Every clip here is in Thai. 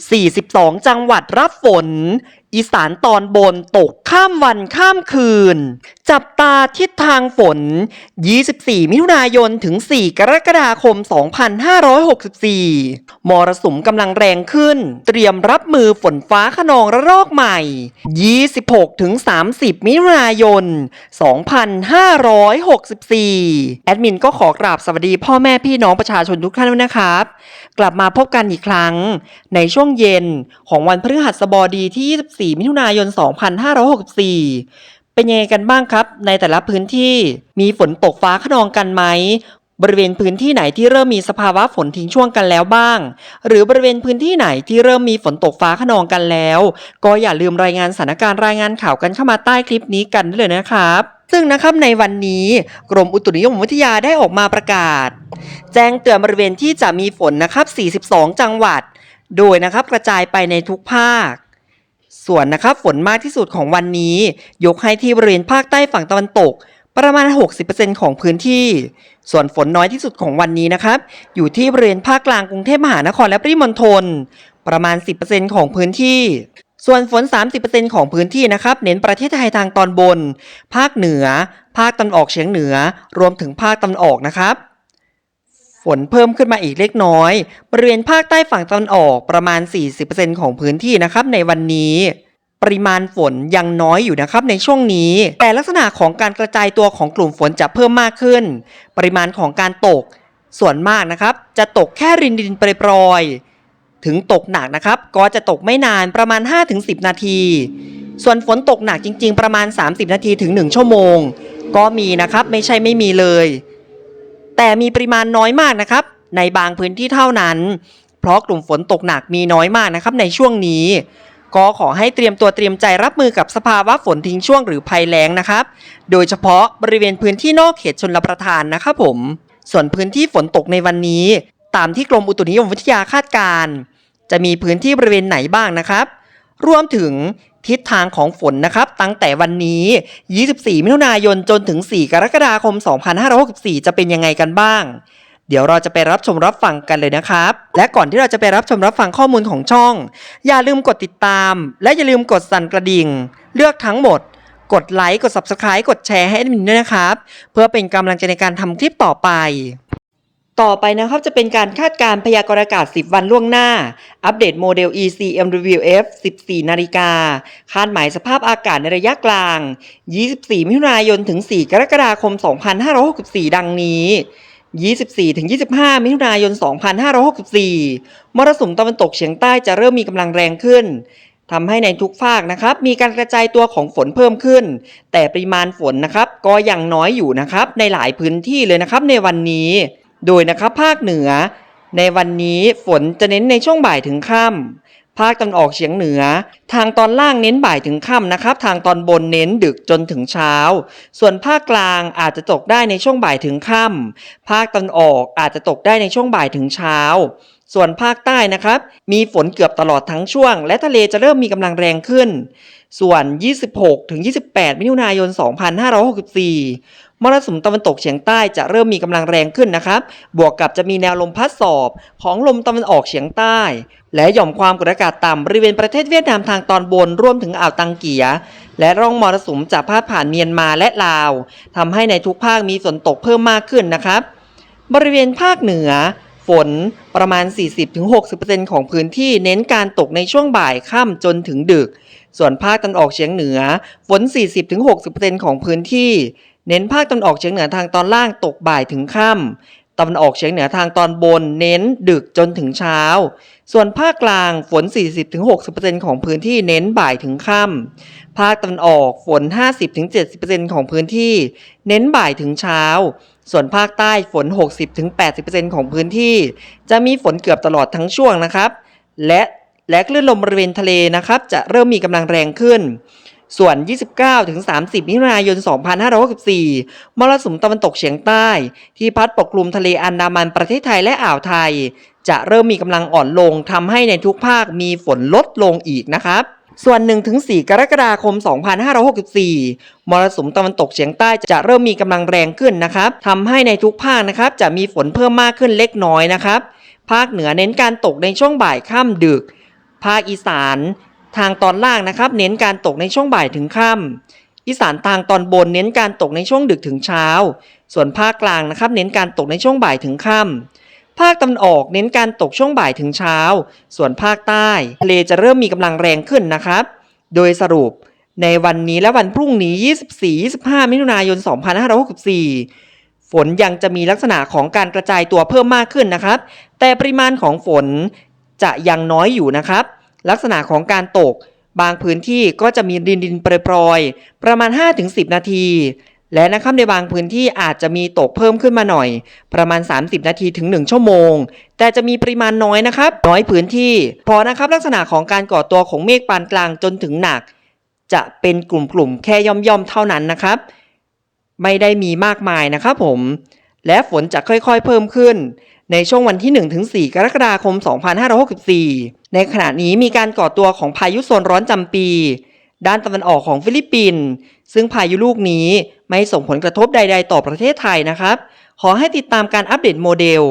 42 จังหวัดรับฝน อีสานตอนบนตกข้ามวันข้ามคืน จับตาทิศทางฝน 24 มิถุนายนถึง 4 กรกฎาคม 2564 มรสุมกำลังแรงขึ้น เตรียมรับมือฝนฟ้าขนองระลอกใหม่ 26 ถึง 30 มิถุนายน 2564 แอดมินก็ขอกราบสวัสดีพ่อแม่พี่น้องประชาชนทุกท่านด้วยนะครับ กลับมาพบกันอีกครั้ง ในช่วงเย็นของวันพฤหัสบดีที่ 24มิถุนายน 2564 เป็นยังไงกันบ้างครับ ในแต่ละพื้นที่มีฝนตกฟ้าขนองกันไหมบริเวณพื้นที่ไหนที่เริ่มมีสภาวะฝนทิ้งช่วงกันแล้วบ้าง หรือบริเวณพื้นที่ไหนที่เริ่มมีฝนตกฟ้าขนองกันแล้ว ก็อย่าลืมรายงานสถานการณ์รายงานข่าวกันเข้ามาใต้คลิปนี้กันได้เลยนะครับ ซึ่งนะครับในวันนี้กรมอุตุนิยมวิทยาได้ออกมาประกาศ แจ้งเตือนบริเวณที่จะมีฝนนะครับ 42 จังหวัด โดยนะครับกระจายไปในทุกภาค ส่วนนะครับฝนมากที่สุดของวันนี้ ยกให้ที่บริเวณภาคใต้ฝั่งตะวันตก ประมาณ 60%ของพื้นที่ ส่วนฝนน้อยที่สุดของวันนี้นะครับ อยู่ที่บริเวณภาคกลางกรุงเทพมหานครและปริมณฑลประมาณ 10%ของพื้นที่ ส่วนฝน 30%ของพื้นที่นะครับ เน้นประเทศไทยทางตอนบน ภาคเหนือ ภาคตะวันออกเฉียงเหนือ รวมถึงภาคตะวันออกนะครับ ฝนเพิ่มขึ้นมาอีกเล็กน้อย บริเวณภาคใต้ฝั่งตะวันออกประมาณ 40%ของพื้นที่นะครับในวันนี้ ปริมาณฝนยังน้อยอยู่นะครับในช่วงนี้ แต่ลักษณะของการกระจายตัวของกลุ่มฝนจะเพิ่มมากขึ้น ปริมาณของการตก ส่วนมากนะครับ จะตกแค่รินดินปรยๆถึงตกหนักนะครับ ก็จะตกไม่นานประมาณ 5-10 นาที ส่วนฝนตกหนักจริง ๆ ประมาณ 30 นาทีถึง 1 ชั่วโมง ก็มีนะครับไม่ใช่ไม่มีเลย แต่มีปริมาณน้อยมากนะครับ ในบางพื้นที่เท่านั้น เพราะกลุ่มฝนตกหนักมีน้อยมากนะครับในช่วงนี้ ก็ขอให้เตรียมตัวเตรียมใจรับมือกับสภาวะฝนทิ้งช่วงหรือภัยแล้งนะครับ โดยเฉพาะบริเวณพื้นที่นอกเขตชนรับประทานนะครับผม ส่วนพื้นที่ฝนตกในวันนี้ ตามที่กรมอุตุนิยมวิทยาคาดการณ์จะมีพื้นที่บริเวณไหนบ้างนะครับ รวมถึง ทิศทางของฝนนะครับ ตั้งแต่วันนี้ 24 มิถุนายนจนถึง 4 กรกฎาคม 2564 จะเป็นยังไงกันบ้าง เดี๋ยวเราจะไปรับชมรับฟังกันเลยนะครับ และก่อนที่เราจะไปรับชมรับฟังข้อมูลของช่อง อย่าลืมกดติดตาม และอย่าลืมกดสั่นกระดิ่ง เลือกทั้งหมด กดไลค์กด Subscribe กดแชร์ให้แอดมินด้วยนะครับ เพื่อเป็นกำลังใจในการทำคลิปต่อไป ต่อไปนะครับจะเป็นการคาดการพยากรณ์อากาศ 10 วันล่วงหน้า อัปเดตโมเดล ECMWF 14 นาฬิกา คาดหมายสภาพอากาศในระยะกลาง 24 มิถุนายนถึง 4 กรกฎาคม 2564 ดังนี้ 24ถึง25 มิถุนายน 2564 มรสุมตะวันตกเฉียงใต้จะเริ่มมีกำลังแรงขึ้นทำให้ในทุกภาคนะครับ มีการกระจายตัวของฝนเพิ่มขึ้น แต่ปริมาณฝนนะครับ ก็ยังน้อยอยู่นะครับ ในหลายพื้นที่เลยนะครับในวันนี้ โดยนะครับภาคเหนือ ในวันนี้ฝนจะเน้นในช่วงบ่ายถึงค่ำภาคตะวันออกเฉียงเหนือ ทางตอนล่างเน้นบ่ายถึงค่ำนะครับ ทางตอนบนเน้นดึกจนถึงเช้า ส่วนภาคกลางอาจจะตกได้ในช่วงบ่ายถึงค่ำภาคตะวันออกอาจจะตกได้ในช่วงบ่ายถึงเช้าส่วนภาคใต้นะครับ มีฝนเกือบตลอดทั้งช่วง และทะเลจะเริ่มมีกำลังแรงขึ้น ส่วน 26-28 มิถุนายน 2564 มรสุมตะวันตกเฉียงใต้จะเริ่มมีกำลังแรงขึ้นนะครับ บวกกับจะมีแนวลมพัดสอบของลมตะวันออกเฉียงใต้ และหย่อมความกดอากาศต่ำบริเวณประเทศเวียดนามทางตอนบนรวมถึงอ่าวตังเกีย และร่องมรสุมจะพาดผ่านเมียนมาและลาวทำให้ในทุกภาคมีฝนตกเพิ่มมากขึ้นนะครับ บริเวณภาคเหนือฝนประมาณ 40-60%ของพื้นที่เน้นการตกในช่วงบ่ายค่ำจนถึงดึก ส่วนภาคตะวันออกเฉียงเหนือ ฝน 40-60%ของพื้นที่ เน้นภาคตะวันออกเฉียงเหนือทางตอนล่างตกบ่ายถึงค่ำตะวันออกเฉียงเหนือทางตอนบน เน้นดึกจนถึงเช้า ส่วนภาคกลางฝน 40-60%ของพื้นที่เน้นบ่ายถึงค่ำภาคตะวันออกฝน 50-70%ของพื้นที่ เน้นบ่ายถึงเช้า ส่วนภาคใต้ฝน 60-80%ของพื้นที่ จะมีฝนเกือบตลอดทั้งช่วงนะครับ และและคลื่นลมบริเวณทะเลนะครับ จะเริ่มมีกำลังแรงขึ้น ส่วน 29-30มิถุนายน 2564 มรสุมตะวันตกเฉียงใต้ ที่พัดปกคลุมทะเลอันดามันประเทศไทยและอ่าวไทย จะเริ่มมีกำลังอ่อนลงทำให้ในทุกภาคมีฝนลดลงอีกนะครับส่วน 1-4 กรกฎาคม 2564 มรสุมตะวันตกเฉียงใต้จะเริ่มมีกำลังแรงขึ้นนะครับทำให้ในทุกภาคนะครับจะมีฝนเพิ่มมากขึ้นเล็กน้อยนะครับ ภาคเหนือเน้นการตกในช่วงบ่ายค่ำดึก ภาคอีสาน ทางตอนล่างนะครับ เน้นการตกในช่วงบ่ายถึงค่ำอีสานทางตอนบนเน้นการตกในช่วงดึกถึงเช้า ส่วนภาคกลางนะครับ เน้นการตกในช่วงบ่ายถึงค่ำภาคตะวันออกเน้นการตกช่วงบ่ายถึงเช้า ส่วนภาคใต้ทะเลจะเริ่มมีกำลังแรงขึ้นนะครับ โดยสรุปในวันนี้และวันพรุ่งนี้ 24-25 มิถุนายน 2564 ฝนยังจะมีลักษณะของการกระจายตัวเพิ่มมากขึ้นนะครับ แต่ปริมาณของฝนจะยังน้อยอยู่นะครับ ลักษณะของการตก บางพื้นที่ก็จะมีดินดินๆปรยๆประมาณ 5-10 นาที และนะครับในบางพื้นที่อาจจะมีตกเพิ่มขึ้นมาหน่อย ประมาณ 30 นาทีถึง 1 ชั่วโมง แต่จะมีปริมาณน้อยนะครับน้อยพื้นที่เพราะนะครับลักษณะของการก่อตัวของเมฆปานกลางจนถึงหนัก จะเป็นกลุ่มๆแค่ย่อมๆเท่านั้นนะครับ ไม่ได้มีมากมายนะครับผมและฝนจะค่อยๆเพิ่มขึ้น ในช่วงวันที่ 1-4 กรกฎาคม 2564 ในขณะนี้มีการก่อตัวของพายุโซนร้อนจำปี ด้านตะวันออกของฟิลิปปินส์ซึ่งพายุลูกนี้ไม่ส่งผลกระทบใด ๆ ต่อประเทศไทยนะครับ ขอให้ติดตามการอัปเดตโมเดล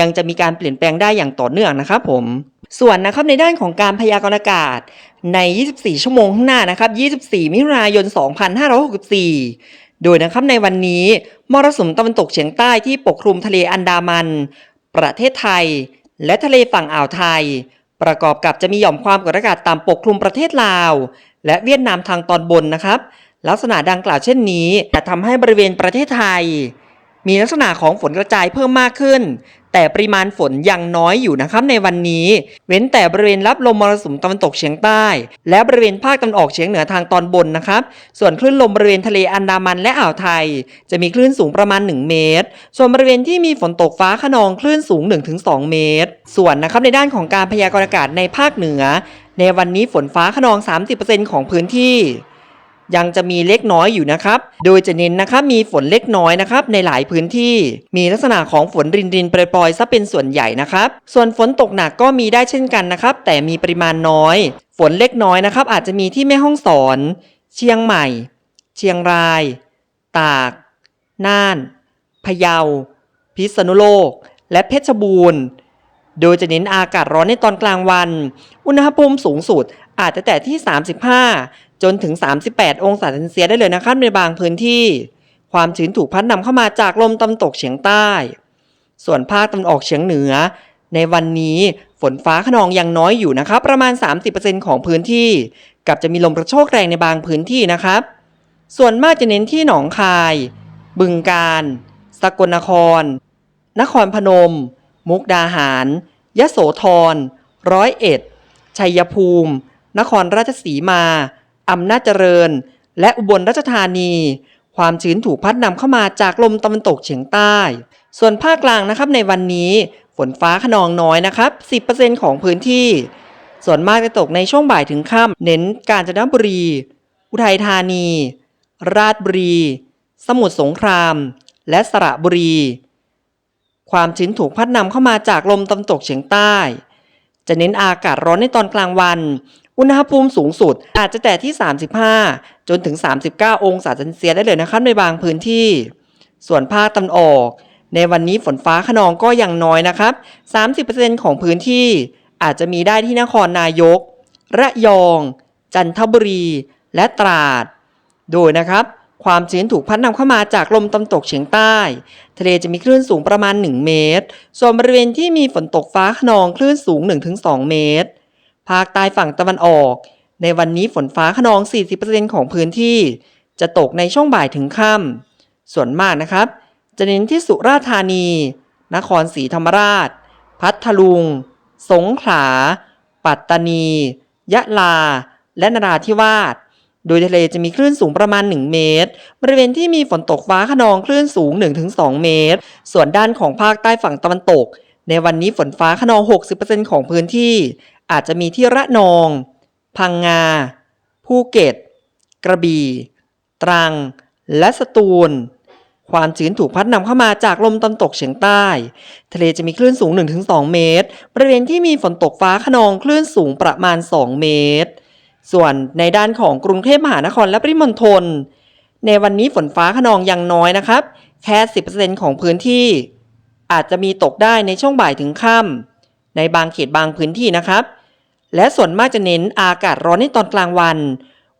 ยังจะมีการเปลี่ยนแปลงได้อย่างต่อเนื่องนะครับผมส่วนนะครับในด้านของการพยากรณ์อากาศใน 24 ชั่วโมงข้างหน้านะครับ 24 มิถุนายน 2564 โดยนะครับในวันนี้มรสุมตะวันตกเฉียงใต้ที่ปกคลุมทะเลอันดามัน ประเทศไทย และทะเลฝั่งอ่าวไทย ประกอบกับจะมีหย่อมความกดอากาศต่ำปกคลุมประเทศลาว และเวียดนามทางตอนบนนะครับ ลักษณะดังกล่าวเช่นนี้จะทำให้บริเวณประเทศไทย มีลักษณะของฝนกระจายเพิ่มมากขึ้น แต่ปริมาณฝนยังน้อยอยู่นะครับในวันนี้ เว้นแต่บริเวณรับลมมรสุมตะวันตกเฉียงใต้ และบริเวณภาคตะวันออกเฉียงเหนือทางตอนบนนะครับ ส่วนคลื่นลมบริเวณทะเลอันดามันและอ่าวไทย จะมีคลื่นสูงประมาณ 1 เมตร ส่วนบริเวณที่มีฝนตกฟ้าขนองคลื่นสูง 1-2 เมตร ส่วนนะครับในด้านของการพยากรณ์อากาศในภาคเหนือ ในวันนี้ฝนฟ้าขนอง 30%ของพื้นที่ ยังจะมีเล็กน้อยอยู่นะครับ โดยจะเน้นนะครับมีฝนเล็กน้อยนะครับในหลายพื้นที่ มีลักษณะของฝนรินรินๆปรอยๆซะเป็นส่วนใหญ่นะครับ ส่วนฝนตกหนักก็มีได้เช่นกันนะครับ แต่มีปริมาณน้อย ฝนเล็กน้อยนะครับ อาจจะมีที่แม่ฮ่องสอน เชียงใหม่ เชียงราย ตาก น่าน พะเยา พิษณุโลก และเพชรบูรณ์โดยจะเน้นอากาศร้อนในตอนกลางวัน อุณหภูมิสูงสุดอาจจะแต่ที่ 35 จนถึง 38 องศาเซนเซียสได้เลยนะครับในบางพื้นที่ ความชื้นถูกพัดนำเข้ามาจากลมตะวันตกเฉียงใต้ ส่วนภาคตะวันออกเฉียงเหนือ ในวันนี้ฝนฟ้าขนองยังน้อยอยู่นะครับ ประมาณ 30%ของพื้นที่ กับจะมีลมกระโชกแรงในบางพื้นที่นะครับ ส่วนมากจะเน้นที่หนองคาย บึงกาฬสกลนคร นครพนม มุกดาหาร ยะโสธร ร้อยเอ็ด ชัยภูมิ นครราชสีมา อำนาจเจริญ และอุบลราชธานี ความชื้นถูกพัดนำเข้ามาจากลมตะวันตกเฉียงใต้ ส่วนภาคกลางนะครับในวันนี้ ฝนฟ้าขนองน้อยนะครับ 10%ของพื้นที่ ส่วนมากจะตกในช่วงบ่ายถึงค่ำเน้นกาญจนบุรี อุทัยธานี ราชบุรี สมุทรสงคราม และสระบุรี ความชื้นถูกพัดนำเข้ามาจากลมตะวันตกเฉียงใต้จะเน้นอากาศร้อนในตอนกลางวัน อุณหภูมิสูงสุดอาจจะแตะที่ 35 จนถึง 39 องศาเซนเซียสได้เลยนะครับในบางพื้นที่ ส่วนภาคตะวันออก ในวันนี้ฝนฟ้าขนองก็ยังน้อยนะครับ 30%ของพื้นที่อาจจะมีได้ที่นครนายก ระยอง จันทบุรี และตราด โดยนะครับความชื้นถูกพัดนำเข้ามาจากลมตะวันตกเฉียงใต้ ทะเลจะมีคลื่นสูงประมาณ 1 เมตร ส่วนบริเวณที่มีฝนตกฟ้าขนองคลื่นสูง 1-2 เมตร ภาคใต้ฝั่งตะวันออก ในวันนี้ฝนฟ้าขนอง 40%ของพื้นที่ จะตกในช่วงบ่ายถึงค่ำส่วนมากนะครับ จะเน้นที่สุราษฎร์ธานี นครศรีธรรมราช พัทลุง สงขลา ปัตตานี ยะลา และนราธิวาสโดยทะเลจะมีคลื่นสูงประมาณ 1 เมตร บริเวณที่มีฝนตกฟ้าขนองคลื่นสูง 1-2 เมตร ส่วนด้านของภาคใต้ฝั่งตะวันตก ในวันนี้ฝนฟ้าขนอง 60%ของพื้นที่ อาจจะมีที่ระนอง พังงา ภูเก็ต กระบี่ ตรัง และสตูล ความชื้นถูกพัดนำเข้ามาจากลมตะวันตกเฉียงใต้ ทะเลจะมีคลื่นสูง 1-2 เมตร บริเวณที่มีฝนตกฟ้าขนองคลื่นสูงประมาณ 2 เมตร ส่วนในด้านของกรุงเทพมหานครและปริมณฑลในวันนี้ฝนฟ้าขนองยังน้อยนะครับ แค่ 10%ของพื้นที่ อาจจะมีตกได้ในช่วงบ่ายถึงค่ำ ในบางเขตบางพื้นที่นะครับ และส่วนมากจะเน้นอากาศร้อนในตอนกลางวัน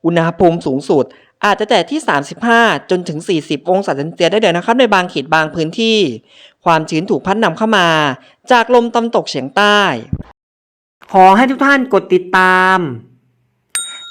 อุณหภูมิสูงสุด อาจจะแต่ที่ 35 จนถึง 40 องศาเซนเซียสได้เลยนะครับ ในบางเขตบางพื้นที่ ความชื้นถูกพัดนำเข้ามา จากลมตะวันตกเฉียงใต้ ขอให้ทุกท่านกดติดตาม